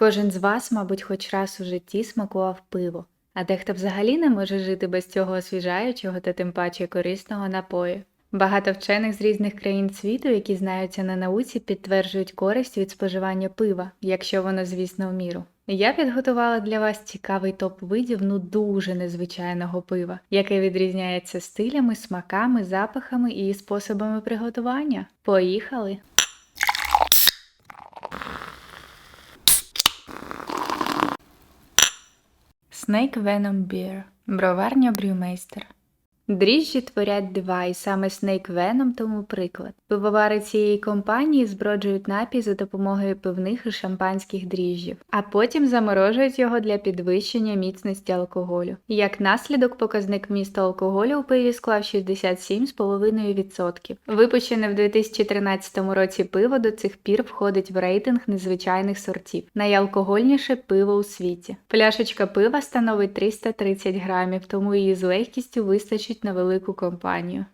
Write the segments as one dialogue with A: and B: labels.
A: Кожен з вас, мабуть, хоч раз у житті смакував пиво, а дехто взагалі не може жити без цього освіжаючого та тим паче корисного напою. Багато вчених з різних країн світу, які знаються на науці, підтверджують користь від споживання пива, якщо воно, звісно, в міру. Я підготувала для вас цікавий топ видів ну дуже незвичайного пива, яке відрізняється стилями, смаками, запахами і способами приготування. Поїхали! Snake Venom Beer. Броварня Брюмейстер. Дріжджі творять дива, і саме Snake Venom тому приклад. Пивовари цієї компанії зброджують напій за допомогою пивних і шампанських дріжджів, а потім заморожують його для підвищення міцності алкоголю. Як наслідок, показник вмісту алкоголю у пиві склав 67,5%. Випущене в 2013 році пиво до цих пір входить в рейтинг незвичайних сортів. Найалкогольніше пиво у світі. Пляшечка пива становить 330 грамів, тому її з легкістю вистачить на велику компанію.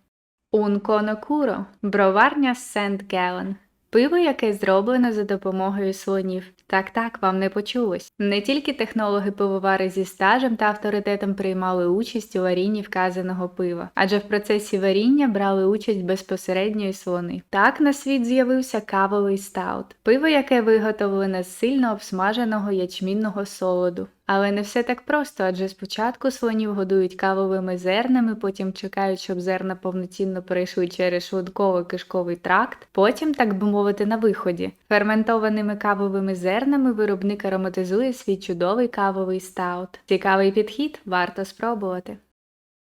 A: Унконо Куро броварня Сент Гелен. Пиво, яке зроблено за допомогою слонів. Так так, вам не почулось. Не тільки технологи-пивовари зі стажем та авторитетом приймали участь у варінні вказаного пива, адже в процесі варіння брали участь безпосередньо і слони. Так на світ з'явився кавовий стаут, пиво, яке виготовлене з сильно обсмаженого ячмінного солоду. Але не все так просто, адже спочатку слонів годують кавовими зернами, потім чекають, щоб зерна повноцінно перейшли через шлунково-кишковий тракт, потім, так би мовити, на виході. Ферментованими кавовими зернами виробник ароматизує свій чудовий кавовий стаут. Цікавий підхід, варто спробувати.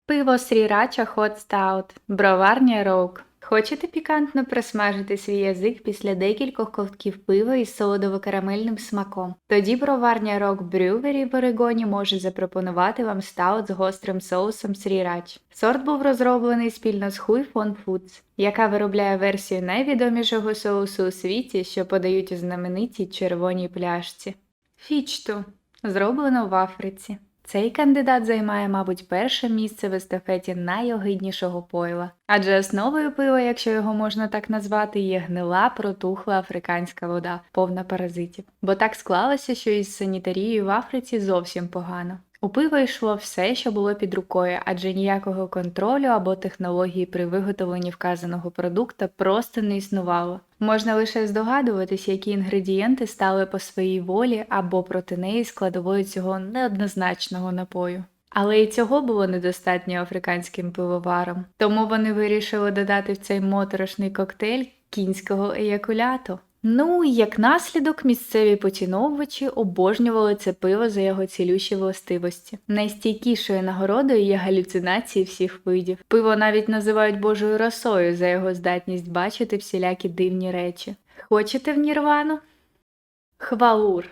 A: Пиво Срірача Hot Stout, броварня Роук. Хочете пікантно присмажити свій язик після декількох ковтків пива із солодово-карамельним смаком? Тоді броварня Rock Brewery в Орегоні може запропонувати вам стаут з гострим соусом срірач. Сорт був розроблений спільно з Hui Fon Foods, яка виробляє версію найвідомішого соусу у світі, що подають у знаменитій червоній пляшці. Фічту зроблено в Африці. Цей кандидат займає, мабуть, перше місце в естафеті найогиднішого пойла, адже основою пива, якщо його можна так назвати, є гнила протухла африканська вода, повна паразитів. Бо так склалося, що із санітарією в Африці зовсім погано. У пиво йшло все, що було під рукою, адже ніякого контролю або технології при виготовленні вказаного продукта просто не існувало. Можна лише здогадуватись, які інгредієнти стали по своїй волі або проти неї складовою цього неоднозначного напою. Але і цього було недостатньо африканським пивоварам, тому вони вирішили додати в цей моторошний коктейль кінського еякуляту. Ну як наслідок, місцеві поціновувачі обожнювали це пиво за його цілющі властивості. Найстійкішою нагородою є галюцинації всіх видів. Пиво навіть називають божою росою за його здатність бачити всілякі дивні речі. Хочете в Нірвану? Хвалур.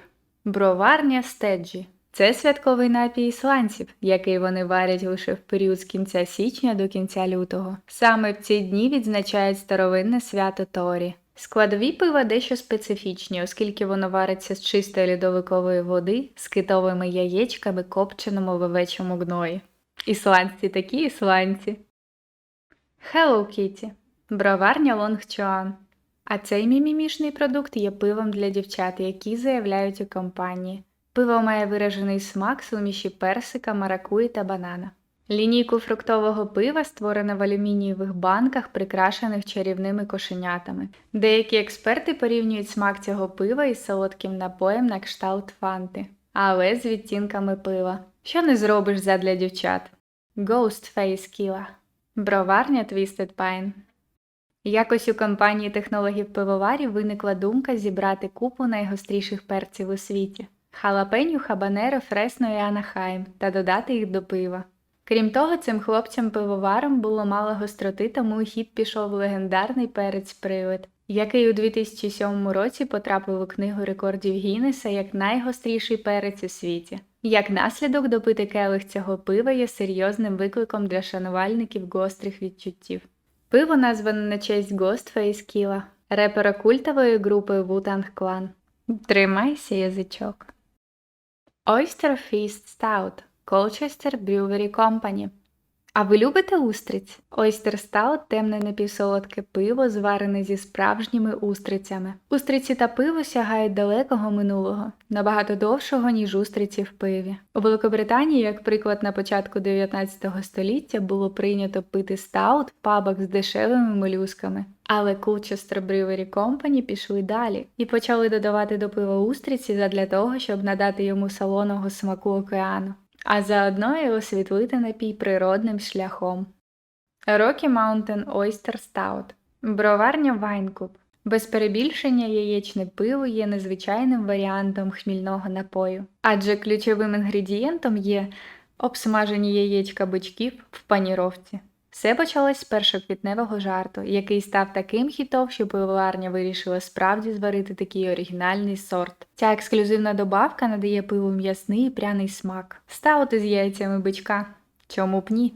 A: Броварня стеджі. Це святковий напій ісландців, який вони варять лише в період з кінця січня до кінця лютого. Саме в ці дні відзначають старовинне свято Торі. Складові пива дещо специфічні, оскільки воно вариться з чистої льодовикової води з китовими яєчками, копченому в овечому гної. Ісландці такі ісландці. Hello Kitty. Броварня Лонгчуан. А цей мімімішний продукт є пивом для дівчат, які заявляють у компанії. Пиво має виражений смак суміші персика, маракуї та банана. Лінійку фруктового пива створено в алюмінієвих банках, прикрашених чарівними кошенятами. Деякі експерти порівнюють смак цього пива із солодким напоєм на кшталт фанти, але з відтінками пива. Що не зробиш задля дівчат? Ghost Face Killa. Броварня Twisted Pine. Якось у компанії технологів-пивоварів виникла думка зібрати купу найгостріших перців у світі халапеню, хабанеро, фресно і анахайм та додати їх до пива. Крім того, цим хлопцям-пивоварам було мало гостроти, тому у хід пішов легендарний перець привид, який у 2007 році потрапив у книгу рекордів Гіннеса як найгостріший перець у світі. Як наслідок, допити келих цього пива є серйозним викликом для шанувальників гострих відчуттів. Пиво назване на честь Ghostface Killa, репера культової групи Wu-Tang Clan. Тримайся, язичок. Oyster Feast Stout Colchester Brewery Company А ви любите устриць? Oyster Stout – темне напівсолодке пиво, зварене зі справжніми устрицями. Устриці та пиво сягають далекого минулого, набагато довшого, ніж устриці в пиві. У Великобританії, як приклад, на початку 19 століття було прийнято пити стаут в пабах з дешевими молюсками. Але Colchester Brewery Company пішли далі і почали додавати до пива устриці задля того, щоб надати йому салоного смаку океану а заодно і освітлити напій природним шляхом. Rocky Mountain Oyster Stout Броварня Вайнкуб. Без перебільшення яєчне пиво є незвичайним варіантом хмільного напою, адже ключовим інгредієнтом є обсмажені яєчка бичків в паніровці. Все почалось з першоквітневого жарту, який став таким хітом, що пивоварня вирішила справді зварити такий оригінальний сорт. Ця ексклюзивна добавка надає пиву м'ясний і пряний смак. Стаути з яйцями бичка. Чому б ні?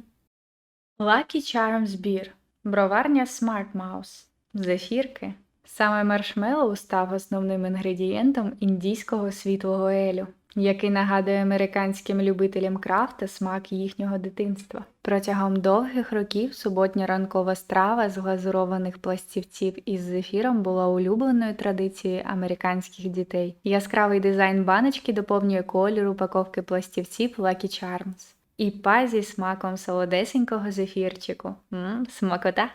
A: Lucky Charms Beer. Броварня Smart Mouse. Зефірки. Саме маршмеллоу став основним інгредієнтом індійського світлого елю який нагадує американським любителям крафта смак їхнього дитинства. Протягом довгих років суботня ранкова страва з глазурованих пластівців із зефіром була улюбленою традицією американських дітей. Яскравий дизайн баночки доповнює колір упаковки пластівців Lucky Charms. І па зі смаком солодесенького зефірчику. Ммм, смакота!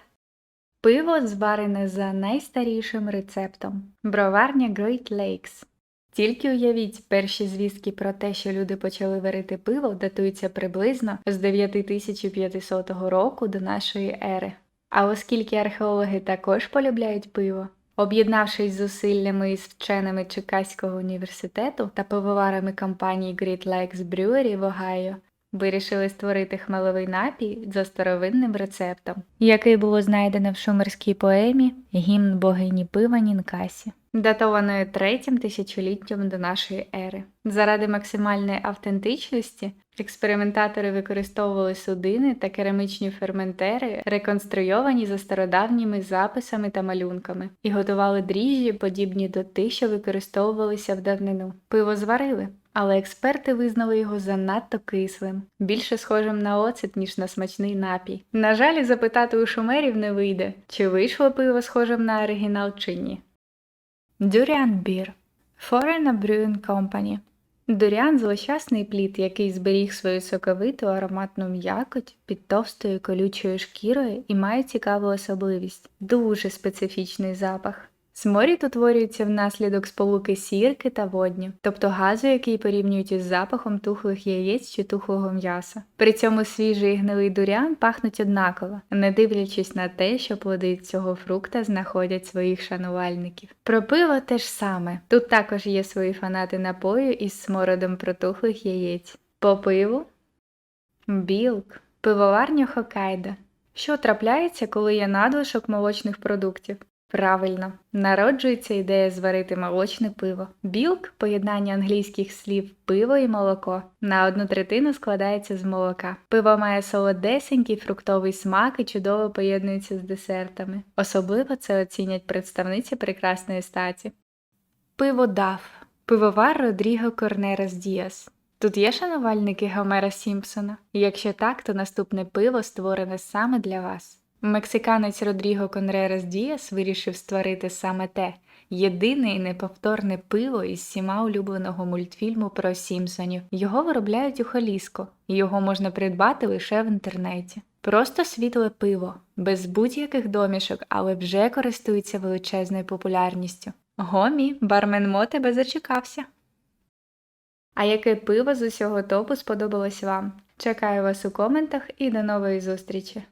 A: Пиво зварене за найстарішим рецептом. Броварня Great Lakes. Тільки уявіть, перші звістки про те, що люди почали варити пиво, датуються приблизно з 9500 року до нашої ери. А оскільки археологи також полюбляють пиво, об'єднавшись зусиллями із вченими Чикаського університету та пивоварами компанії Great Lakes Brewery в Огайо, вирішили створити хмеловий напій за старовинним рецептом, який було знайдено в шумерській поемі Гімн богині пива Нінкасі датованої третім тисячоліттям до нашої ери. Заради максимальної автентичності експериментатори використовували судини та керамічні ферментери, реконструйовані за стародавніми записами та малюнками, і готували дріжджі, подібні до тих, що використовувалися в давнину. Пиво зварили. Але експерти визнали його занадто кислим, більше схожим на оцет, ніж на смачний напій. На жаль, запитати у шумерів не вийде, чи вийшло пиво схожим на оригінал чи ні. Дуріан бір Foreign Brewing Company. Дуріан злощасний плід, який зберіг свою соковиту ароматну м'якоть під товстою колючою шкірою і має цікаву особливість дуже специфічний запах. Сморід утворюється внаслідок сполуки сірки та водню, тобто газу, який порівнюють із запахом тухлих яєць чи тухлого м'яса. При цьому свіжий і гнилий дурян пахнуть однаково, не дивлячись на те, що плоди цього фрукта знаходять своїх шанувальників. Про пиво те ж саме. Тут також є свої фанати напою із смородом протухлих яєць. По пиву білк, пивоварня Хокайдо. Що трапляється, коли є надлишок молочних продуктів? Правильно, народжується ідея зварити молочне пиво. Білк поєднання англійських слів пиво і молоко. На одну третину складається з молока. Пиво має солодесенький фруктовий смак і чудово поєднується з десертами. Особливо це оцінять представниці прекрасної статі. Пиво даф. Пивовар Родріго Корнерас Діас. Тут є шанувальники Гомера Сімпсона? Якщо так, то наступне пиво створене саме для вас. Мексиканець Родріго Конререс Діас вирішив створити саме те єдине і неповторне пиво із всіма улюбленого мультфільму про Сімпсонів. Його виробляють у Холіско, його можна придбати лише в інтернеті. Просто світле пиво, без будь-яких домішок, але вже користується величезною популярністю. Гомі, бармен Мо тебе зачекався. А яке пиво з усього топу сподобалось вам? Чекаю вас у коментах і до нової зустрічі!